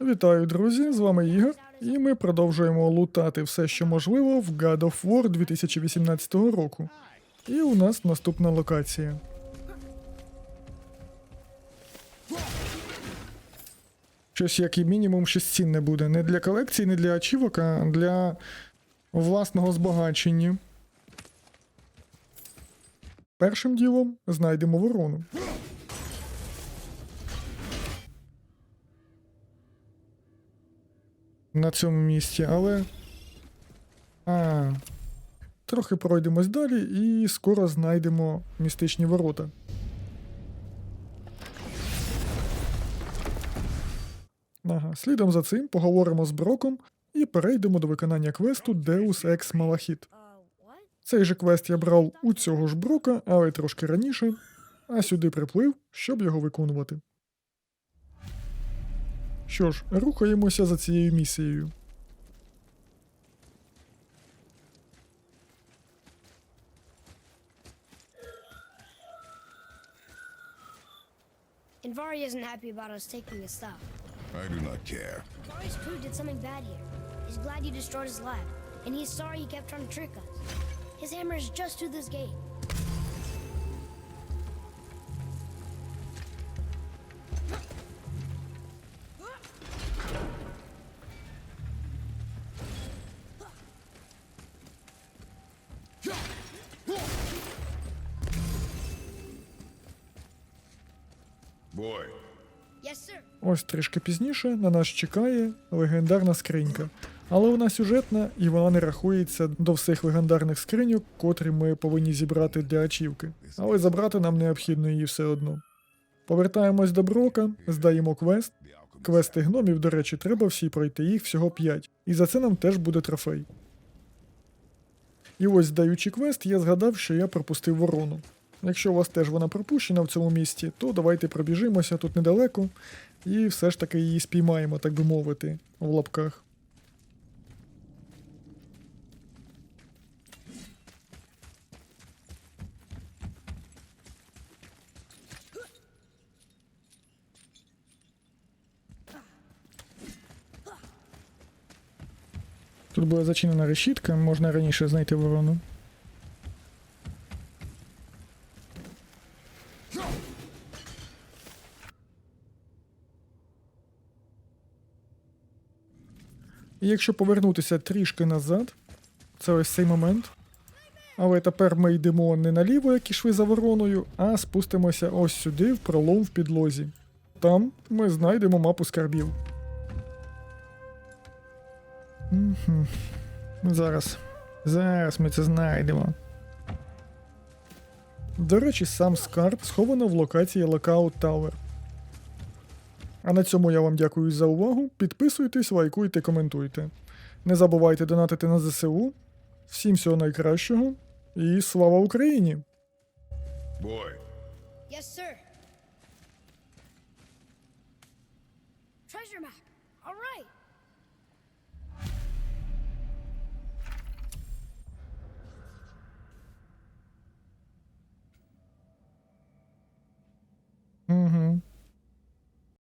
Вітаю, друзі! З вами Ігор, і ми продовжуємо лутати все, що можливо в God of War 2018 року. І у нас наступна локація. Щось як і мінімум щось цінне буде. Не для колекції, не для ачівок, а для власного збагачення. Першим ділом знайдемо ворону. На цьому місці, але. А. Трохи пройдемось далі і скоро знайдемо містичні ворота. Ага, слідом за цим поговоримо з Броком і перейдемо до виконання квесту Deus Ex Malachit. Цей же квест я брав у цього ж Брока, але трошки раніше, а сюди приплив, щоб його виконувати. Що ж, рухаємося за цією місією. Invari isn't happy about us taking his stuff. I do not care. Invari's crew did something bad here. He's glad you destroyed his lab, and he's sorry he kept trying to trick us. His hammer is just through this gate. Ось трішки пізніше на нас чекає легендарна скринька. Але вона сюжетна і вона не рахується до всіх легендарних скриньок, котрі ми повинні зібрати для ачівки. Але забрати нам необхідно її все одно. Повертаємось до Брока, здаємо квест. Квести гномів, до речі, треба всі пройти, їх всього 5. І за це нам теж буде трофей. І ось, здаючи квест, я згадав, що я пропустив ворону. Якщо у вас теж вона пропущена в цьому місці, то давайте пробіжимося тут недалеко і все ж таки її спіймаємо, так би мовити, в лапках. Тут була зачинена решітка, можна раніше знайти ворону. І якщо повернутися трішки назад, це ось цей момент. Але тепер ми йдемо не наліво, як ішли за вороною, а спустимося ось сюди, в пролом в підлозі. Там ми знайдемо мапу скарбів. Мгм. Зараз. Зараз ми це знайдемо. До речі, сам скарб сховано в локації Lookout Tower. А на цьому я вам дякую за увагу. Підписуйтесь, лайкуйте, коментуйте. Не забувайте донатити на ЗСУ. Всім всього найкращого і слава Україні! boy, Yes, sir. Treasure map. All right.